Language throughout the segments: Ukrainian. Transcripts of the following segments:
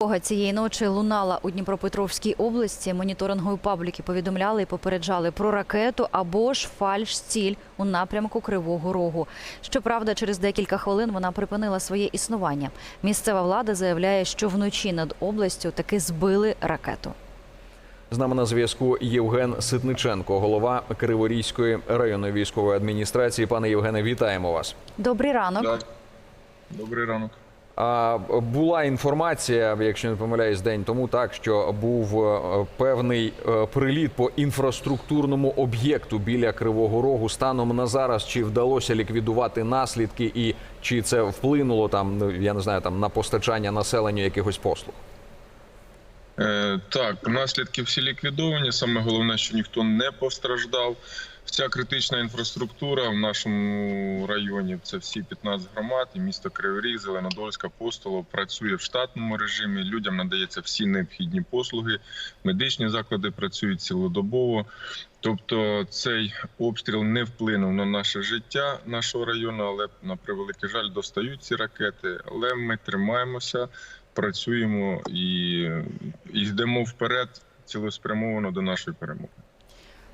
Тривога цієї ночі лунала у Дніпропетровській області. Моніторингові пабліки повідомляли і попереджали про ракету або ж фальш-ціль у напрямку Кривого Рогу. Щоправда, через декілька хвилин вона припинила своє існування. Місцева влада заявляє, що вночі над областю таки збили ракету. З нами на зв'язку Євген Ситниченко, голова Криворізької районної військової адміністрації. Пане Євгене, вітаємо вас. Добрий ранок. Да. Добрий ранок. Була інформація, якщо не помиляюсь, день тому, так що був е, певний е, приліт по інфраструктурному об'єкту біля Кривого Рогу. Станом на зараз чи вдалося ліквідувати наслідки, і чи це вплинуло там, ну я не знаю, там на постачання населенню якихось послуг? Е, так, наслідки всі ліквідовані. Саме головне, що ніхто не постраждав. Вся критична інфраструктура в нашому районі це всі 15 громад, і місто Кривий Ріг, Зеленодольська, Апостолов працює в штатному режимі. Людям надається всі необхідні послуги. Медичні заклади працюють цілодобово. Тобто цей обстріл не вплинув на наше життя нашого району, але на превеликий жаль достають ці ракети. Але ми тримаємося, працюємо і, йдемо вперед цілеспрямовано до нашої перемоги.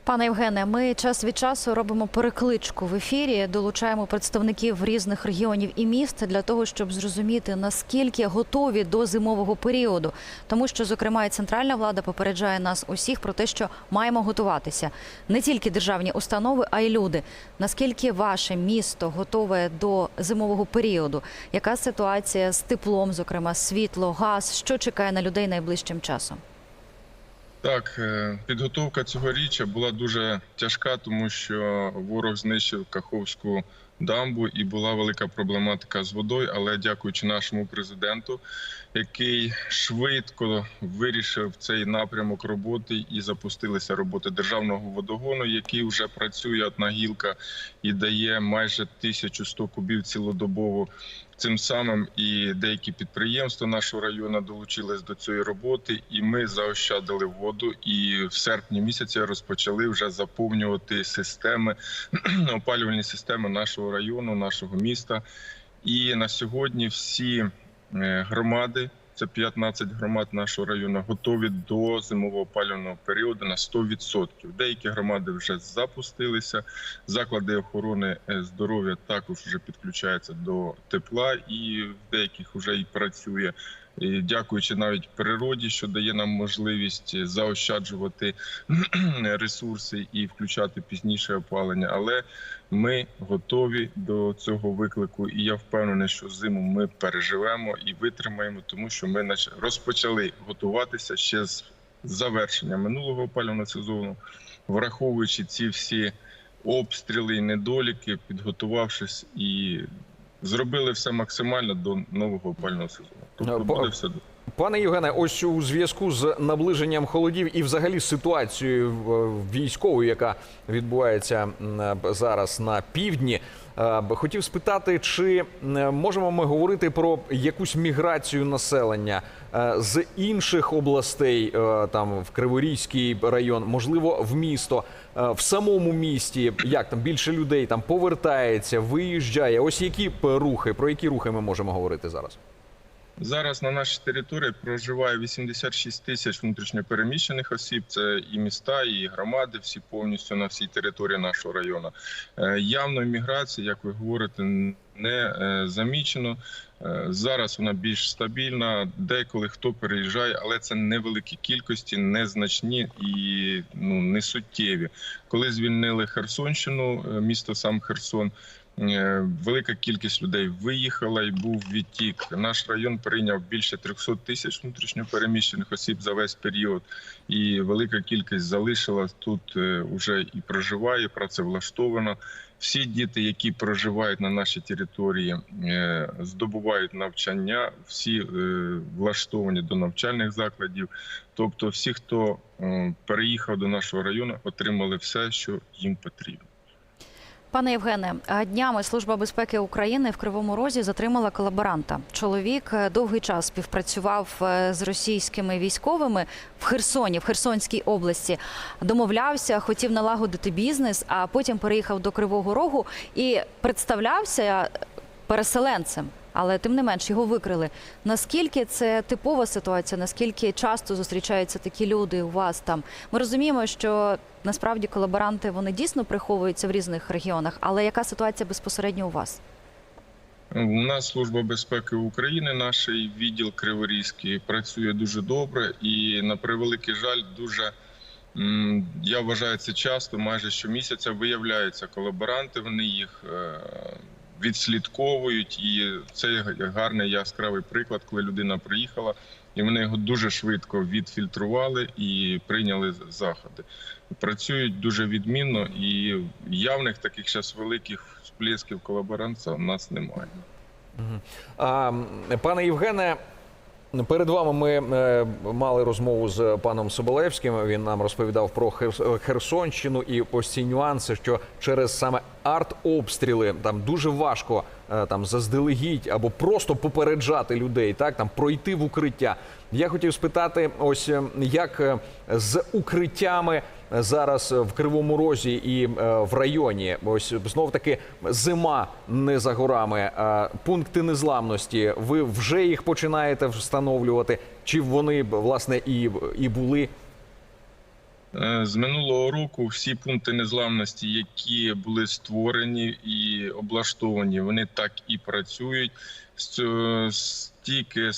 Пане Євгене, ми час від часу робимо перекличку в ефірі, долучаємо представників різних регіонів і міст для того, щоб зрозуміти наскільки готові до зимового періоду, тому що, зокрема, і центральна влада попереджає нас усіх про те, що маємо готуватися не тільки державні установи, а й люди. Наскільки ваше місто готове до зимового періоду? Яка ситуація з теплом, зокрема світло, газ? Що чекає на людей найближчим часом? Так, е, підготовка цьогоріччя була дуже тяжка, тому що ворог знищив Каховську дамбу і була велика проблематика з водою. Але дякуючи нашому президенту, який швидко вирішив цей напрямок роботи і запустилися роботи державного водогону, який вже працює одна гілка і дає майже 1100 кубів цілодобово. Цим самим і деякі підприємства нашого району долучились до цієї роботи, і ми заощадили воду. І в серпні місяці розпочали вже заповнювати системи опалювальні системи нашого району, нашого міста. І на сьогодні всі е, громади, це 15 громад нашого району, готові до зимового опалювального періоду на 100%. Деякі громади вже запустилися. Заклади охорони е, здоров'я також вже підключаються до тепла, і в деяких вже і працює. І дякуючи навіть природі, що дає нам можливість заощаджувати ресурси і включати пізніше опалення. Але ми готові до цього виклику, і я впевнений, що зиму ми переживемо і витримаємо, тому що ми розпочали готуватися ще з завершення минулого опалювального сезону, враховуючи ці всі обстріли і недоліки, підготувавшись і зробили все максимально до нового опального сезону. Тобто буде все добре. Пане Євгене, ось у зв'язку з наближенням холодів і взагалі ситуацією е, військовою, яка відбувається зараз на півдні, е, хотів спитати, чи е, можемо ми говорити про якусь міграцію населення е, з інших областей, е, там в Криворізький район, можливо, в місто, Е, в самому місті, як там більше людей там повертається, виїжджає. Ось які рухи, про які рухи ми можемо говорити зараз? Зараз на нашій території проживає 86 тисяч внутрішньопереміщених осіб. Це і міста, і громади, всі повністю на всій території нашого району. Е, Явної міграції, як ви говорите, не е, замічено. Е, Зараз вона більш стабільна. Деколи хто переїжджає, але це невеликі кількості, незначні і ну не суттєві. Коли звільнили Херсонщину, місто сам Херсон. Е, Велика кількість людей виїхала і був відтік. Наш район прийняв більше 300 тисяч внутрішньопереміщених осіб за весь період, і велика кількість залишилась тут е, уже і проживає, працевлаштована. Всі діти, які проживають на нашій території, е, здобувають навчання, всі е, влаштовані до навчальних закладів. Тобто, всі, хто е, переїхав до нашого району, отримали все, що їм потрібно. Пане Євгене, днями Служба безпеки України в Кривому Розі затримала колаборанта. Чоловік е, довгий час співпрацював е, з російськими військовими в Херсоні, в Херсонській області. Домовлявся, хотів налагодити бізнес, а потім переїхав до Кривого Рогу і представлявся переселенцем. Але тим не менш його викрили. Наскільки це типова ситуація? Наскільки часто зустрічаються такі люди у вас там? Ми розуміємо, що насправді колаборанти вони дійсно приховуються в різних регіонах, але яка ситуація безпосередньо у вас? У нас служба безпеки України, наш відділ Криворізький, працює дуже добре і на превеликий жаль, дуже я вважаю це часто. Майже щомісяця виявляються колаборанти. Вони їх е, відслідковують, і це гарний яскравий приклад, коли людина приїхала, і вони його дуже швидко відфільтрували і прийняли заходи. Працюють дуже відмінно, і явних таких зараз великих сплесків колаборантства у нас немає. Пане Євгене, перед вами ми е, мали розмову з паном Соболевським. Він нам розповідав про Хер- Херсонщину і ось ці нюанси, що через саме артобстріли там дуже важко е, там заздалегідь або просто попереджати людей, так там пройти в укриття. Я хотів спитати, ось е, як з укриттями зараз в Кривому Розі і е, в районі. Ось знов таки зима не за горами. Пункти незламності. Ви вже їх починаєте встановлювати? Чи вони власне і, і були? Е, З минулого року всі пункти незламності, які були створені і облаштовані, вони так і працюють. Цього- з-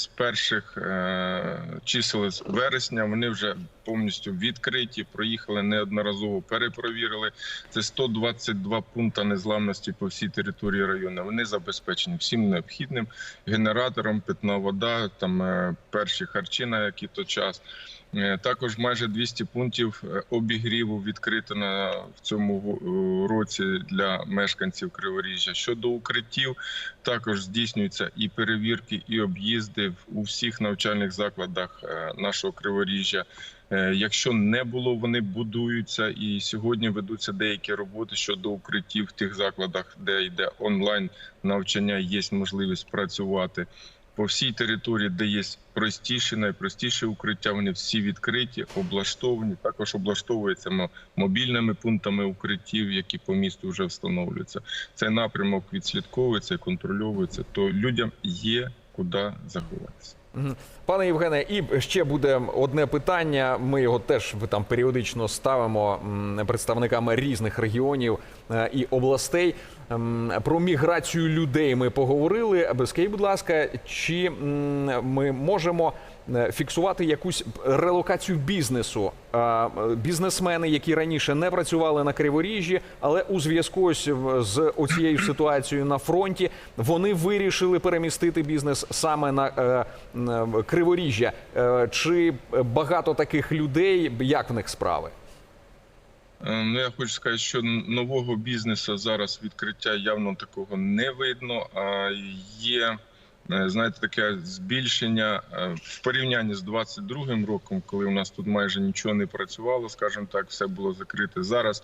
перших е, чисел з вересня вони вже повністю відкриті. Проїхали неодноразово, перепровірили. Це 122 пункти незламності по всій території району. Вони забезпечені всім необхідним генератором, питна вода, там е, перші харчі на який то час. Е, Також майже 200 пунктів обігріву відкрито на в цьому році для мешканців Криворіжжя. Щодо укриттів, також і перевірки, і об'їзди у всіх навчальних закладах е, нашого Криворіжжя. Е, Якщо не було, вони будуються і сьогодні ведуться деякі роботи щодо укриттів в тих закладах, де йде онлайн навчання, є можливість працювати по всій території, де є простіші, найпростіші укриття. Вони всі відкриті, облаштовані. Також облаштовуються мобільними пунктами укриттів, які по місту вже встановлюються. Цей напрямок відслідковується контрольовується. То людям є куди заховатися. Пане Євгене, і ще буде одне питання. Ми його теж там періодично ставимо представниками різних регіонів е, і областей. Про міграцію людей ми поговорили. Скажіть, будь ласка, чи ми можемо фіксувати якусь релокацію бізнесу? А, е, Бізнесмени, які раніше не працювали на Криворіжжі, але у зв'язку з оцією ситуацією на фронті вони вирішили перемістити бізнес саме на е, Криворіжжя. Е, Чи багато таких людей? Як в них справи? Е, Ну, я хочу сказати, що нового бізнесу зараз відкриття явно такого не видно. А є е, знаєте, таке збільшення е, в порівнянні з 22-м роком, коли у нас тут майже нічого не працювало, скажімо так, все було закрите. Зараз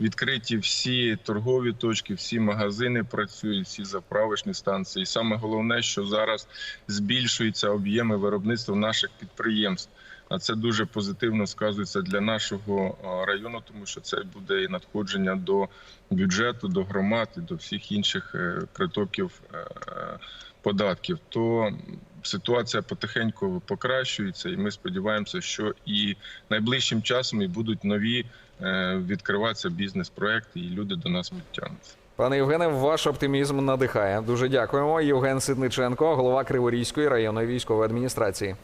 відкриті всі торгові точки, всі магазини працюють, всі заправочні станції. І саме головне, що зараз збільшуються об'єми виробництва наших підприємств. А це дуже позитивно сказується для нашого району, тому що це буде і надходження до бюджету, до громад і до всіх інших е, притоків е, е, податків. То ситуація потихеньку покращується, і ми сподіваємося, що і найближчим часом і будуть нові е, відкриватися бізнес-проекти, і люди до нас підтягнуться. Пане Євгене, ваш оптимізм надихає. Дуже дякуємо. Євген Сидниченко, голова Криворізької районної військової адміністрації.